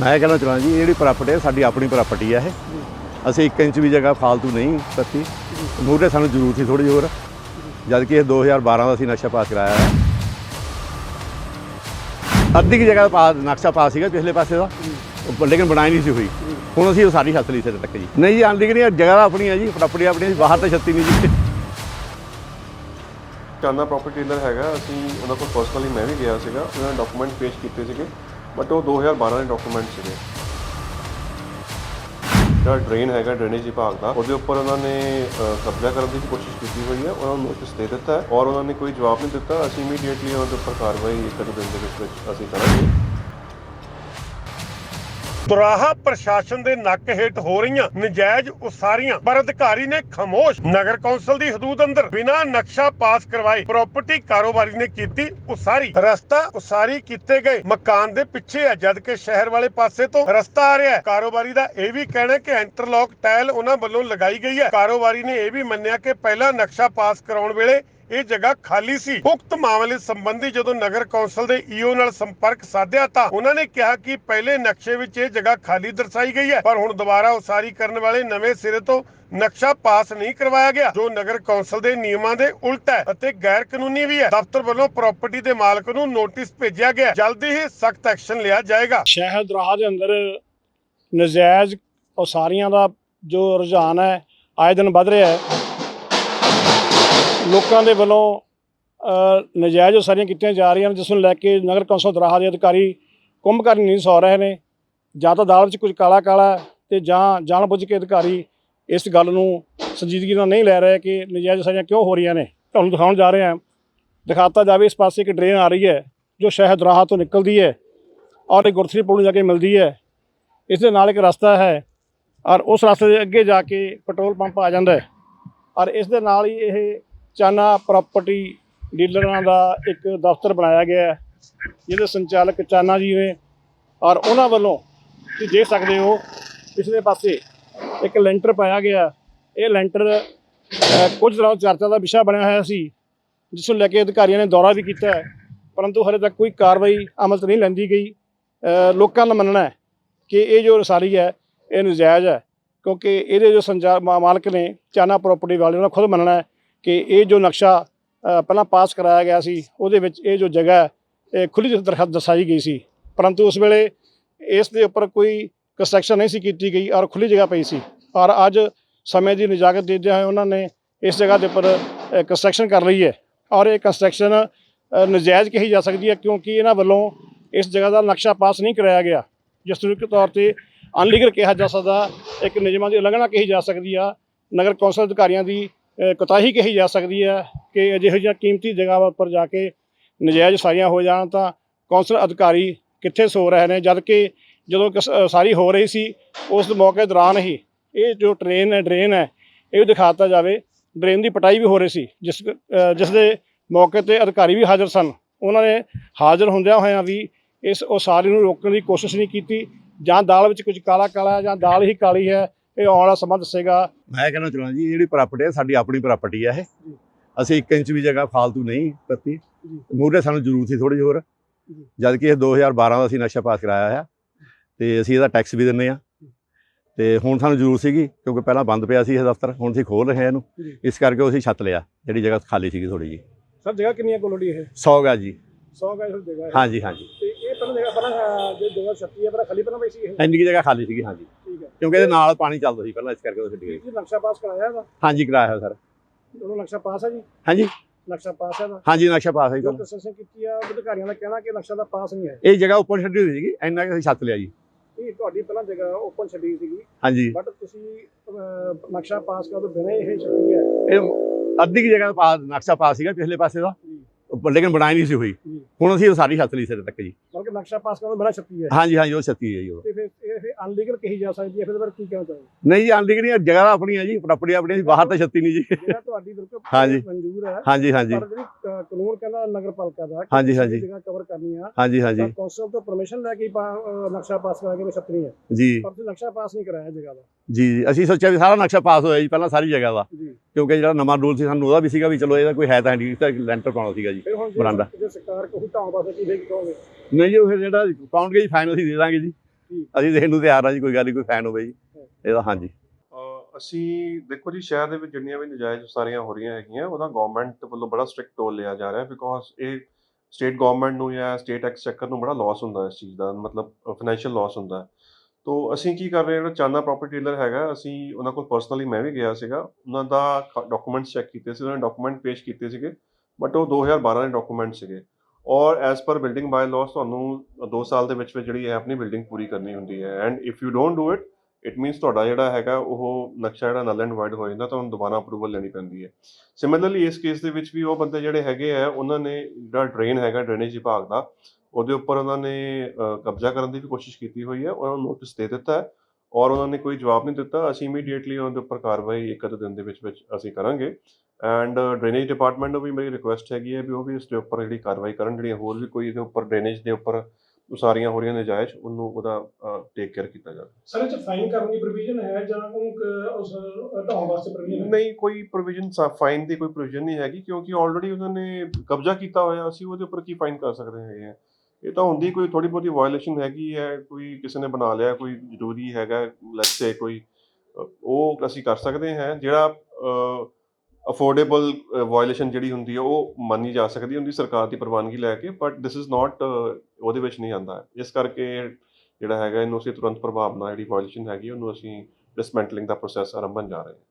ਮੈਂ ਕਹਿੰਦਾ ਚਲਾਂ ਜੀ ਇਹ ਜਿਹੜੀ ਪ੍ਰਾਪਰਟੀ ਹੈ ਸਾਡੀ ਆਪਣੀ ਪ੍ਰਾਪਰਟੀ ਹੈ ਇਹ। ਅਸੀਂ 1 ਇੰਚ ਵੀ ਜਗ੍ਹਾ ਫਾਲਤੂ ਨਹੀਂ ਕੱਤੀ ਮੂਹਰੇ ਸਾਨੂੰ ਜ਼ਰੂਰਤ ਸੀ ਥੋੜੀ ਹੋਰ ਜਦ ਕਿ ਇਹ 2012 ਦਾ ਅਸੀਂ ਨਕਸ਼ਾ ਪਾਸ ਕਰਾਇਆ ਹੈ। ਅੱਧੀ ਕੀ ਜਗ੍ਹਾ ਪਾ ਨਕਸ਼ਾ ਪਾਸ ਸੀਗਾ ਪਿਛਲੇ ਪਾਸੇ ਦਾ ਲੇਕਿਨ ਬਣਾਈ ਨਹੀਂ ਸੀ ਹੋਈ। ਹੁਣ ਅਸੀਂ ਉਹ ਸਾਰੀ ਹੱਥ ਲਈ ਸਿਰ ਤੱਕ ਜੀ। ਨਹੀਂ ਜੀ ਅਨਲੀਗਲ ਨਹੀਂ ਜਗ੍ਹਾ ਆਪਣੀ ਹੈ ਜੀ ਪ੍ਰਾਪਰਟੀ ਆਪਣੀ ਹੈ, ਬਾਹਰ ਤਾਂ ਛੱਤੀ ਨਹੀਂ ਜੀ ਚਾਨਾ ਪ੍ਰੋਪਰਟੀ ਡੀਲਰ ਹੈਗਾ ਅਸੀਂ ਉਹਨਾਂ ਕੋਲ ਪਰਸਨਲੀ ਮੈਂ ਵੀ ਗਿਆ ਸੀਗਾ ਉਹਨਾਂ ਨੇ ਡਾਕੂਮੈਂਟ ਪੇਸ਼ ਕੀਤੇ ਸੀਗੇ। ਬਟ ਉਹ 2012 ਦੇ ਡਾਕੂਮੈਂਟ ਸੀਗੇ। ਜਿਹੜਾ ਡਰੇਨ ਹੈਗਾ ਡਰੇਨੇਜ ਵਿਭਾਗ ਦਾ, ਉਹਦੇ ਉੱਪਰ ਉਹਨਾਂ ਨੇ ਕਬਜ਼ਾ ਕਰਨ ਦੀ ਕੋਸ਼ਿਸ਼ ਕੀਤੀ ਹੋਈ ਹੈ, ਉਹਨਾਂ ਨੂੰ ਨੋਟਿਸ ਦੇ ਦਿੱਤਾ ਹੈ ਔਰ ਉਹਨਾਂ ਨੇ ਕੋਈ ਜਵਾਬ ਨਹੀਂ ਦਿੱਤਾ। ਅਸੀਂ ਇਮੀਡੀਏਟਲੀ ਉਹਨਾਂ ਦੇ ਉੱਪਰ ਕਾਰਵਾਈ ਇੱਕ ਦਿਨ ਦੇ ਵਿੱਚ ਅਸੀਂ ਕਰਾਂਗੇ। ਦੁਰਾਹਾ ਪ੍ਰਸ਼ਾਸਨ ਦੇ ਨੱਕ ਹੇਠ ਹੋ ਰਹੀਆਂ ਨਜਾਇਜ਼ ਉਸਾਰੀਆਂ। ਪਰ ਅਧਿਕਾਰੀ ਨੇ ਖਾਮੋਸ਼। ਨਗਰ ਕੌਂਸਲ ਦੀ ਹਦੂਦ ਅੰਦਰ ਬਿਨਾਂ ਨਕਸ਼ਾ ਪਾਸ ਕਰਵਾਏ ਪ੍ਰਾਪਰਟੀ ਕਾਰੋਬਾਰੀ ਨੇ ਕੀਤੀ ਉਸਾਰੀ। ਰਸਤਾ ਉਸਾਰੀ ਕੀਤੇ ਗਏ। ਮਕਾਨ ਦੇ ਪਿੱਛੇ ਹੈ ਜਦ ਕਿ ਸ਼ਹਿਰ ਵਾਲੇ ਪਾਸੇ ਤੋਂ ਰਸਤਾ ਆ ਰਿਹਾ ਹੈ। ਕਾਰੋਬਾਰੀ ਦਾ ਇਹ ਵੀ ਕਹਿਣਾ ਹੈ ਕਿ ਇੰਟਰਲੌਕ ਟਾਇਲ ਉਹਨਾਂ ਵੱਲੋਂ ਲਗਾਈ ਗਈ ਹੈ। ਕਾਰੋਬਾਰੀ ਨੇ ਇਹ ਵੀ ਮੰਨਿਆ ਕਿ ਪਹਿਲਾਂ ਨਕਸ਼ਾ ਪਾਸ ਕਰਾਉਣ ਵੇਲੇ ਇਹ ਜਗ੍ਹਾ ਖਾਲੀ ਸੀ। ਉਕਤ ਮਾਮਲੇ ਸੰਬੰਧੀ ਜਦੋਂ ਨਗਰ ਕੌਂਸਲ ਦੇ ਈਓ ਨਾਲ ਸੰਪਰਕ ਸਾਧਿਆ ਤਾਂ ਉਹਨਾਂ ਨੇ ਕਿਹਾ ਕਿ ਪਹਿਲੇ ਨਕਸ਼ੇ ਵਿੱਚ ਇਹ ਜਗ੍ਹਾ ਖਾਲੀ ਦਰਸਾਈ ਗਈ ਹੈ, ਪਰ ਹੁਣ ਦੁਬਾਰਾ ਉਸਾਰੀ ਕਰਨ ਵਾਲੇ ਨਵੇਂ ਸਿਰੇ ਤੋਂ ਨਕਸ਼ਾ ਪਾਸ ਨਹੀਂ ਕਰਵਾਇਆ ਗਿਆ, ਜੋ ਨਗਰ ਕੌਂਸਲ ਦੇ ਨਿਯਮਾਂ ਦੇ ਉਲਟ ਹੈ ਅਤੇ ਗੈਰ ਕਾਨੂੰਨੀ ਵੀ ਹੈ। ਦਫ਼ਤਰ ਵੱਲੋਂ ਪ੍ਰਾਪਰਟੀ ਦੇ ਮਾਲਕ ਨੂੰ ਨੋਟਿਸ ਭੇਜਿਆ ਗਿਆ ਜਲਦੀ ਹੀ ਸਖਤ ਐਕਸ਼ਨ ਲਿਆ ਜਾਏਗਾ। ਸ਼ਹਿਰ ਦਰਾਹ ਦੇ ਅੰਦਰ ਨਜਾਇਜ਼ ਉਸਾਰੀਆਂ ਦਾ ਜੋ ਰੁਝਾਨ ਹੈ, ਆਏ ਦਿਨ ਵੱਧ ਰਿਹਾ ਹੈ। ਲੋਕਾਂ ਦੇ ਵੱਲੋਂ ਨਜਾਇਜ਼ ਉਸਾਰੀਆਂ ਕੀਤੀਆਂ ਜਾ ਰਹੀਆਂ ਨੇ, ਜਿਸ ਨੂੰ ਲੈ ਕੇ ਨਗਰ ਕੌਂਸਲ ਦਰਾਹ ਦੇ ਅਧਿਕਾਰੀ ਕੁੰਭਕਰਨ ਨਹੀਂ ਸੌ ਰਹੇ ਨੇ। ਜਾਂ ਤਾਂ ਦਾਲ 'ਚ ਕੁਝ ਕਾਲਾ ਕਾਲਾ ਹੈ ਤੇ ਜਾਂ ਜਾਣਬੁੱਝ ਕੇ ਅਧਿਕਾਰੀ ਇਸ ਗੱਲ ਨੂੰ ਸੰਜੀਦਗੀ ਨਾਲ ਨਹੀਂ ਲੈ ਰਹੇ ਕਿ ਨਜਾਇਜ਼ ਉਸਾਰੀਆਂ ਕਿਉਂ ਹੋ ਰਹੀਆਂ ਨੇ। ਤੁਹਾਨੂੰ ਦਿਖਾਉਣ ਜਾ ਰਹੇ ਹਾਂ। ਦਿਖਾਤਾ ਜਾਵੇ, ਇਸ ਪਾਸੇ ਇੱਕ ਡਰੇਨ ਆ ਰਹੀ ਹੈ, ਜੋ ਸ਼ਹਿਰ ਦਰਾਹਾ ਤੋਂ ਨਿਕਲਦੀ ਹੈ ਔਰ ਇਹ ਗੁਰਥਰੀ ਪੁਲ ਨੂੰ ਜਾ ਕੇ ਮਿਲਦੀ ਹੈ। ਇਸ ਦੇ ਨਾਲ ਇੱਕ ਰਸਤਾ ਹੈ ਔਰ ਉਸ ਰਸਤੇ ਦੇ ਅੱਗੇ ਜਾ ਕੇ ਪੈਟਰੋਲ ਪੰਪ ਆ ਜਾਂਦਾ ਹੈ ਔਰ ਇਸ ਦੇ ਨਾਲ ਹੀ ਇਹ ਚਾਨਾ ਪ੍ਰਾਪਰਟੀ ਡੀਲਰਾਂ ਦਾ ਇੱਕ ਦਫ਼ਤਰ ਬਣਾਇਆ ਗਿਆ ਹੈ, ਜਿਹਦੇ ਸੰਚਾਲਕ ਚਾਨਾ ਜੀ ਨੇ ਔਰ ਉਹਨਾਂ ਵੱਲੋਂ ਤੁਸੀਂ ਦੇਖ ਸਕਦੇ ਹੋ, ਪਿਛਲੇ ਪਾਸੇ ਇੱਕ ਲੈਂਟਰ ਪਾਇਆ ਗਿਆ ਇਹ ਲੈਂਟਰ ਕੁਝ ਦਿਨਾਂ ਚਰਚਾ ਦਾ ਵਿਸ਼ਾ ਬਣਿਆ ਹੋਇਆ ਸੀ ਜਿਸ ਨੂੰ ਲੈ ਕੇ ਅਧਿਕਾਰੀਆਂ ਨੇ ਦੌਰਾ ਵੀ ਕੀਤਾ ਹੈ, ਪਰੰਤੂ ਹਰੇ ਤੱਕ ਕੋਈ ਕਾਰਵਾਈ ਅਮਲ 'ਚ ਨਹੀਂ ਲੈਂਦੀ ਗਈ। ਲੋਕਾਂ ਦਾ ਮੰਨਣਾ ਹੈ ਕਿ ਇਹ ਜੋ ਰਸਾਰੀ ਹੈ ਇਹ ਨਜਾਇਜ਼ ਹੈ, ਕਿਉਂਕਿ ਇਹਦੇ ਜੋ ਸੰਚਾ, ਮਾ- ਮਾਲਕ ਨੇ ਚਾਨਾ ਪ੍ਰਾਪਰਟੀ ਵਾਲੇ ਉਹਨਾਂ ਖੁਦ ਮੰਨਣਾ ਹੈ ਕਿ ਇਹ ਜੋ ਨਕਸ਼ਾ ਪਹਿਲਾਂ ਪਾਸ ਕਰਾਇਆ ਗਿਆ ਸੀ, ਉਹਦੇ ਵਿੱਚ ਇਹ ਜੋ ਜਗ੍ਹਾ ਇਹ ਖੁੱਲੀ ਦਰਖਤ ਦਰਸਾਈ ਗਈ ਸੀ। ਪਰੰਤੂ ਉਸ ਵੇਲੇ ਇਸ ਦੇ ਉੱਪਰ ਕੋਈ ਕੰਸਟਰਕਸ਼ਨ ਨਹੀਂ ਸੀ ਕੀਤੀ ਗਈ ਔਰ ਖੁੱਲੀ ਜਗ੍ਹਾ ਪਈ ਸੀ। ਔਰ ਅੱਜ ਸਮੇਂ ਦੀ ਨਿਜਾਕਤ ਦਿੰਦਿਆਂ ਹੋਏ ਉਹਨਾਂ ਨੇ ਇਸ ਜਗ੍ਹਾ ਦੇ ਉੱਪਰ ਕੰਸਟਰਕਸ਼ਨ ਕਰ ਲਈ ਹੈ। ਔਰ ਇਹ ਕੰਸਟਰਕਸ਼ਨ ਨਜਾਇਜ਼ ਕਹੀ ਜਾ ਸਕਦੀ ਹੈ ਕਿਉਂਕਿ ਇਹਨਾਂ ਵੱਲੋਂ ਇਸ ਜਗ੍ਹਾ ਦਾ ਨਕਸ਼ਾ ਪਾਸ ਨਹੀਂ ਕਰਾਇਆ ਗਿਆ। ਜਿਸ ਤੌਰ ਤੇ ਅਨਲੀਗਲ ਕਿਹਾ ਜਾ ਸਕਦਾ, ਇੱਕ ਨਿਯਮਾਂ ਦੀ ਉਲੰਘਣਾ ਕਹੀ ਜਾ ਸਕਦੀ ਆ, ਨਗਰ ਕੌਂਸਲ ਅਧਿਕਾਰੀਆਂ ਦੀ ਕੋਤਾਹੀ ਕਹੀ ਜਾ ਸਕਦੀ ਹੈ ਕਿ ਅਜਿਹੋ ਜਿਹੀਆਂ ਕੀਮਤੀ ਜਗ੍ਹਾ ਉੱਪਰ ਜਾ ਕੇ ਨਜਾਇਜ਼ ਸਾਰੀਆਂ ਹੋ ਜਾਣ ਤਾਂ ਕੌਂਸਲ ਅਧਿਕਾਰੀ ਕਿੱਥੇ ਸੋ ਰਹੇ ਨੇ, ਜਦ ਕਿ ਜਦੋਂ ਕਿਸ- ਸਾਰੀ ਹੋ ਰਹੀ ਸੀ, ਉਸ ਮੌਕੇ ਦੌਰਾਨ ਹੀ ਇਹ ਜੋ ਟ੍ਰੇਨ ਹੈ ਡਰੇਨ ਹੈ, ਇਹ ਵੀ ਦਿਖਾਤਾ ਜਾਵੇ ਡਰੇਨ ਦੀ ਪਟਾਈ ਵੀ ਹੋ ਰਹੀ ਸੀ, ਜਿਸ ਜਿਸ ਦੇ ਮੌਕੇ ਤੇ ਅਧਿਕਾਰੀ ਵੀ ਹਾਜ਼ਰ ਸਨ। ਉਹਨਾਂ ਨੇ ਹਾਜ਼ਰ ਹੁੰਦਿਆਂ ਹੋਇਆਂ ਵੀ ਇਸ ਉਸਾਰੀ ਨੂੰ ਰੋਕਣ ਦੀ ਕੋਸ਼ਿਸ਼ ਨਹੀਂ ਕੀਤੀ, ਜਾਂ ਦਾਲ ਵਿੱਚ ਕੁਝ ਕਾਲਾ ਕਾਲਾ ਜਾਂ ਦਾਲ ਹੀ ਕਾਲੀ ਹੈ ਇਹ ਆਉਣ ਵਾਲਾ ਸਮਾਂ ਦੱਸੇਗਾ ਮੈਂ ਕਹਿੰਦਾ ਚਲਾਂ ਜੀ ਜਿਹੜੀ ਪ੍ਰਾਪਰਟੀ ਹੈ ਸਾਡੀ ਆਪਣੀ ਪ੍ਰਾਪਰਟੀ ਹੈ ਇਹ। ਅਸੀਂ 1 ਇੰਚ ਵੀ ਜਗ੍ਹਾ ਫਾਲਤੂ ਨਹੀਂ ਕੱਤੀ ਮੂਹਰੇ ਸਾਨੂੰ ਜ਼ਰੂਰਤ ਸੀ ਥੋੜੀ ਹੋਰ। ਜਦ ਕਿ ਇਹ 2012 ਦਾ ਅਸੀਂ ਨਕਸ਼ਾ ਪਾਸ ਕਰਾਇਆ ਹੈ ਤੇ ਅਸੀਂ ਇਹਦਾ ਟੈਕਸ ਵੀ ਦਿੰਨੇ ਆ ਤੇ ਹੁਣ ਸਾਨੂੰ ਜ਼ਰੂਰਤ ਸੀਗੀ ਕਿਉਂਕਿ ਪਹਿਲਾਂ ਬੰਦ ਪਿਆ ਸੀ ਇਹ ਦਫ਼ਤਰ। ਹੁਣ ਅਸੀਂ ਖੋਲ ਰਹੇ ਹਾਂ ਇਹਨੂੰ। ਇਸ ਕਰਕੇ ਅਸੀਂ ਛੱਤ ਲਿਆ ਜਿਹੜੀ ਜਗ੍ਹਾ ਖਾਲੀ ਸੀਗੀ ਥੋੜੀ ਜੀ ਸਰ ਜਗ੍ਹਾ ਕਿੰਨੀ ਹੈ ਕੋਲੋਡੀ ਇਹ? 100 ਗਾ ਜੀ। 100 ਗਾਇਸ ਜਗ੍ਹਾ ਹਾਂਜੀ ਹਾਂਜੀ। ਤੇ ਇਹ ਪਹਿਲਾਂ ਜਗ੍ਹਾ ਪਹਿਲਾਂ ਜੋ ਜਗ੍ਹਾ ਛੱਤੀ ਹੈ ਪਹਿਲਾਂ ਖਾਲੀ ਪਹਿਲਾਂ ਸੀ ਇਹ? ਇੰਨੀ ਜਗ੍ਹਾ ਖਾਲੀ ਸੀਗੀ ਹਾਂਜੀ। ਕਿਉਂਕਿ ਇਹਦੇ ਨਾਲ ਪਾਣੀ ਚੱਲਦਾ ਸੀ ਪਹਿਲਾਂ ਇਸ ਕਰਕੇ ਉਹ ਛੱਡ ਗਏ ਇਹ ਨਕਸ਼ਾ ਪਾਸ ਕਰਾਇਆ ਇਹਦਾ? ਹਾਂਜੀ ਕਰਾਇਆ ਹੋਇਆ ਸਰ। ਉਹਨੂੰ ਨਕਸ਼ਾ ਪਾਸ ਹੈ ਜੀ? ਹਾਂਜੀ। ਨਕਸ਼ਾ ਪਾਸ ਹੈ ਇਹਦਾ? ਹਾਂਜੀ ਨਕਸ਼ਾ ਪਾਸ ਹੈ ਜੀ। ਜੋ ਪਹਿਲਾਂ। ਕੰਸਟਰਕਸ਼ਨ ਕੀਤੀ ਆ ਅਧਿਕਾਰੀਆਂ ਦਾ ਕਹਿਣਾ ਕਿ ਨਕਸ਼ਾ ਦਾ ਪਾਸ ਨਹੀਂ ਹੈ ਇਹ ਜਗ੍ਹਾ ਉੱਪਰ ਛੱਡੀ ਹੋਈ ਸੀਗੀ ਇੰਨਾ ਕਿ ਅਸੀਂ ਛੱਤ ਲਿਆ ਜੀ। ਇਹ ਤੁਹਾਡੀ ਪਹਿਲਾਂ ਜਗ੍ਹਾ ਓਪਨ ਛੱਡੀ ਸੀਗੀ। ਹਾਂਜੀ। ਬਟ ਤੁਸੀਂ ਨਕਸ਼ਾ ਪਾਸ ਕਰ ਤੋਂ ਬਿਨਾਂ ਇਹ ਛੱਡੀ ਹੈ। ਇਹ ਅੱਧੀ ਜਗ੍ਹਾ ਪਾ ਨਕਸ਼ਾ ਪਾਸ ਸੀਗਾ ਪਿਛਲੇ ਪਾਸੇ ਦਾ। ਜੀ। ਲੇਕਿਨ ਬਣਾਈ ਨਹੀਂ ਸੀ ਹੋਈ। ਜੀ। ਹੁਣ ਅਸੀਂ ਸਾਰੀ ਛੱਤ ਲਈ ਸਿਰ ਤੱਕ ਜੀ। ਨਕਸ਼ਾ ਪਾਸ ਕਰਨ ਤੋਂ ਬਿਨਾਂ ਛੱਡੀ ਹੈ। ਹਾਂਜੀ ਹਾਂਜੀ ਉਹ ਛੱਤੀ ਹੈ ਜੀ ਉਹ। ਤੇ ਫਿਰ ਇਹ ਫਿਰ ਅਨਲੀਗਲ ਕਹੀ ਜਾ ਸਕਦੀ ਹੈ। ਫਿਰ ਇਹਦੇ ਬਾਰੇ ਕੀ ਕਹਿਣਾ ਚਾਹੋਗੇ? ਨਹੀਂ ਜੀ ਅਨਲੀਗਲ ਨਹੀਂ ਜਗ੍ਹਾ ਤਾਂ ਆਪਣੀ ਹੈ ਜੀ ਪ੍ਰਾਪਰਟੀ ਆਪਣੀ ਹੈ, ਬਾਹਰ ਤਾਂ ਛੱਤੀ ਨਹੀਂ ਜੀ। ਜਿਹੜਾ ਤੁਹਾਡੀ ਬਿਲਕੁਲ ਹਾਂਜੀ। ਮਨਜ਼ੂਰ ਹੈ। ਹਾਂਜੀ ਹਾਂਜੀ। ਪਰ ਜਿਹੜੀ ਅਹ, ਕਾਨੂੰਨ ਕਹਿੰਦਾ ਨਗਰ ਪਾਲਿਕਾ ਦਾ ਕਿ ਹਾਂਜੀ, ਤੁਸੀਂ ਹਾਂਜੀ। ਜਗ੍ਹਾ ਕਵਰ ਕਰਨੀ ਆ ਹਾਂਜੀ ਤਾਂ ਹਾਂਜੀ ਕੌਂਸਲ ਤੋਂ ਪਰਮਿਸ਼ਨ ਲੈ ਕੇ ਹੀ ਪਾ- ਅਹ, ਨਕਸ਼ਾ ਪਾਸ ਕਰਾ ਕੇ ਵੀ ਛੱਤਣੀ ਹੈ। ਜੀ। ਪਰ ਤੁਸੀਂ ਨਕਸ਼ਾ ਪਾਸ ਨਹੀਂ ਕਰਾਇਆ ਜਗ੍ਹਾ ਦਾ। ਜੀ ਜੀ। ਅਸੀਂ ਸੋਚਿਆ ਵੀ ਸਾਰਾ ਨਕਸ਼ਾ ਪਾਸ ਹੋਇਆ ਜੀ ਪਹਿਲਾਂ ਸਾਰੀ ਜਗ੍ਹਾ ਦਾ। ਜੀ। ਕਿਉਂਕਿ ਜਿਹੜਾ ਨਵਾਂ ਰੂਲ ਸੀ ਸਾਨੂੰ ਉਹਦਾ ਵੀ ਸੀਗਾ ਵੀ ਚਲੋ ਇਹਦਾ ਕੋਈ ਹੈ ਤਾਂ ਨਹੀਂ ਤਾਂ ਲੈਂਟਰ ਪਾਉਣਾ ਸੀਗਾ ਜੀ ਫਿਰ ਹੁਣ ਬਰਾਂਡਾ। ਜੇ ਸਰਕਾਰ ਕਹੂ ਢਾਉਣ ਵਾਸਤੇ ਕੀ ਫੇਕ ਕਹੋਗੇ ਨਹੀਂ ਜੀ ਉਹ ਫਿਰ ਜਿਹੜਾ ਕਾਊਂਟ ਗਈ ਫਾਈਨ ਅਸੀਂ ਦੇ ਦਾਂਗੇ ਜੀ। ਅਸੀਂ ਦੇਣ ਨੂੰ ਤਿਆਰ ਆ ਜੀ ਕੋਈ ਗੱਲ ਨਹੀਂ ਕੋਈ ਫੈਨ ਹੋਵੇ ਜੀ। ਇਹਦਾ ਹਾਂਜੀ। ਅਸੀਂ ਦੇਖੋ ਜੀ ਸ਼ਹਿਰ ਦੇ ਵਿੱਚ ਜਿੰਨੀਆਂ ਵੀ ਨਜਾਇਜ਼ ਉਸਾਰੀਆਂ ਹੋ ਰਹੀਆਂ ਹੈਗੀਆਂ ਉਹਦਾ ਗਵਰਨਮੈਂਟ ਵੱਲੋਂ ਬੜਾ ਸਟ੍ਰਿਕਟ ਟੋਲ ਲਿਆ ਜਾ ਰਿਹਾ ਬਿਕੋਜ਼ ਇਹ ਸਟੇਟ ਗਵਰਨਮੈਂਟ ਨੂੰ ਜਾਂ ਸਟੇਟ ਐਕਸਚੇਕਰ ਨੂੰ ਬੜਾ ਲਾਸ ਹੁੰਦਾ ਇਸ ਚੀਜ਼ ਦਾ ਮਤਲਬ ਫਾਈਨੈਂਸ਼ੀਅਲ ਲਾਸ ਹੁੰਦਾ। ਹੈ ਤੋ ਅਸੀਂ ਕੀ ਕਰ ਰਹੇ ਹਾਂ ਜਿਹੜਾ ਚਾਨਾ ਪ੍ਰੋਪਰਟੀ ਡੀਲਰ ਹੈਗਾ ਅਸੀਂ ਉਹਨਾਂ ਕੋਲ ਪਰਸਨਲੀ ਮੈਂ ਵੀ ਗਿਆ ਸੀਗਾ ਉਹਨਾਂ ਦਾ ਡਾਕੂਮੈਂਟਸ ਚੈੱਕ ਕੀਤੇ ਸੀ ਉਹਨਾਂ ਨੇ ਡਾਕੂਮੈਂਟ ਪੇਸ਼ ਕੀਤੇ ਸੀਗੇ ਬਟ ਉਹ 2012 ਦੇ ਡਾਕੂਮੈਂਟ ਸੀਗੇ। ਔਰ ਐਸ ਪਰ ਬਿਲਡਿੰਗ ਬਾਈ ਲਾਸ ਤੁਹਾਨੂੰ 2 ਸਾਲ ਦੇ ਵਿੱਚ ਵਿੱਚ ਜਿਹੜੀ ਹੈ ਆਪਣੀ ਬਿਲਡਿੰਗ ਪੂਰੀ ਕਰਨੀ ਹੁੰਦੀ ਹੈ। And if you don't do it it means ਤੁਹਾਡਾ ਜਿਹੜਾ ਹੈਗਾ ਉਹ ਨਕਸ਼ਾ ਜਿਹੜਾ ਨਲ ਐਂਡ ਵਾਈਡ ਹੋ ਜਾਂਦਾ, ਤੁਹਾਨੂੰ ਦੁਬਾਰਾ ਅਪਰੂਵਲ ਲੈਣੀ ਪੈਂਦੀ ਹੈ। ਸਿਮਿਲਰਲੀ ਇਸ ਕੇਸ ਦੇ ਵਿੱਚ ਵੀ ਉਹ ਬੰਦੇ ਜਿਹੜੇ ਹੈਗੇ ਆ, ਉਹਨਾਂ ਨੇ ਜਿਹੜਾ ਡਰੇਨ ਹੈਗਾ ਡਰੇਨੇਜ ਵਿਭਾਗ ਦਾ, ਉਹਦੇ ਉੱਪਰ ਉਹਨਾਂ ਨੇ ਕਬਜ਼ਾ ਕਰਨ ਦੀ ਵੀ ਕੋਸ਼ਿਸ਼ ਕੀਤੀ ਹੋਈ ਹੈ, ਉਹਨਾਂ ਨੂੰ ਨੋਟਿਸ ਦੇ ਦਿੱਤਾ ਹੈ ਔਰ ਉਹਨਾਂ ਨੇ ਕੋਈ ਜਵਾਬ ਨਹੀਂ ਦਿੱਤਾ। ਅਸੀਂ ਇਮੀਡੀਏਟਲੀ ਉਹਨਾਂ ਦੇ ਉੱਪਰ ਕਾਰਵਾਈ ਇੱਕ ਅੱਧੇ ਦਿਨ ਦੇ ਵਿੱਚ ਵਿੱਚ ਅਸੀਂ ਕਰਾਂਗੇ। ਐਂਡ ਡਰੇਨੇਜ ਡਿਪਾਰਟਮੈਂਟ ਨੂੰ ਵੀ ਮੇਰੀ ਰਿਕੁਐਸਟ ਹੈਗੀ ਹੈ ਵੀ ਉਹ ਵੀ ਇਸ ਦੇ ਉੱਪਰ ਜਿਹੜੀ ਕਾਰਵਾਈ ਕਰਨ ਜਿਹੜੀਆਂ ਹੋਰ ਵੀ ਕੋਈ ਇਹਦੇ ਉੱਪਰ ਡਰੇਨੇਜ ਦੇ ਉੱਪਰ ਉਸਾਰੀਆਂ ਹੋ ਰਹੀਆਂ ਨਜਾਇਜ਼ ਉਹਨੂੰ ਉਹਦਾ ਟੇਕ ਕੇਅਰ ਕੀਤਾ ਜਾਵੇ। ਸਰ ਇਹ ਚ ਫਾਈਨ ਕਰਨ ਦੀ ਪ੍ਰੋਵੀਜ਼ਨ ਹੈ ਜਾਂ ਉਸ ਢਾਉਣ ਵਾਸਤੇ ਪ੍ਰੋਵੀਜ਼ਨ ਨਹੀਂ ਕੋਈ ਪ੍ਰੋਵੀਜ਼ਨ ਫਾਈਨ ਦੀ ਕੋਈ ਪ੍ਰੋਵੀਜ਼ਨ ਨਹੀਂ ਹੈਗੀ ਕਿਉਂਕਿ ਆਲਰੇਡੀ ਉਹਨਾਂ ਨੇ ਕਬਜ਼ਾ ਕੀਤਾ ਹੋਇਆ ਅਸੀਂ ਉਹਦੇ ਉੱਪਰ ਕੀ ਫਾਈਨ ਕਰ ਸਕਦੇ ਹੈਗੇ ਆ। ਇਹ ਤਾਂ ਹੁੰਦੀ ਕੋਈ ਥੋੜੀ ਬਹੁਤੀ ਵਾਇਓਲੇਸ਼ਨ ਹੈਗੀ ਹੈ ਕੋਈ ਕਿਸੇ ਨੇ ਬਣਾ ਲਿਆ ਕੋਈ ਜ਼ਰੂਰੀ ਹੈਗਾ ਲੈਟਸ ਸੇ ਕੋਈ ਉਹ ਅਸੀਂ ਕਰ ਸਕਦੇ ਹਾਂ ਜਿਹੜਾ ਅਫੋਰਡੇਬਲ ਵਾਇਓਲੇਸ਼ਨ ਜਿਹੜੀ ਹੁੰਦੀ ਹੈ ਉਹ ਮੰਨੀ ਜਾ ਸਕਦੀ, ਉਹਦੀ ਸਰਕਾਰ ਦੀ ਪ੍ਰਵਾਨਗੀ ਲੈ ਕੇ ਬਟ ਦਿਸ ਇਜ਼ ਨਾਟ ਉਹਦੇ ਵਿੱਚ ਨਹੀਂ ਆਂਦਾ ਇਸ ਕਰਕੇ ਜਿਹੜਾ ਹੈਗਾ, ਇਹਨੂੰ ਅਸੀਂ ਤੁਰੰਤ ਪ੍ਰਭਾਵ ਨਾਲ ਜਿਹੜੀ ਵਾਇਲੇਸ਼ਨ ਹੈਗੀ, ਉਹਨੂੰ ਅਸੀਂ ਡਿਸਮੈਂਟਲਿੰਗ ਦਾ ਪ੍ਰੋਸੈਸ ਆਰੰਭਣ ਜਾ ਰਹੇ ਹਾਂ।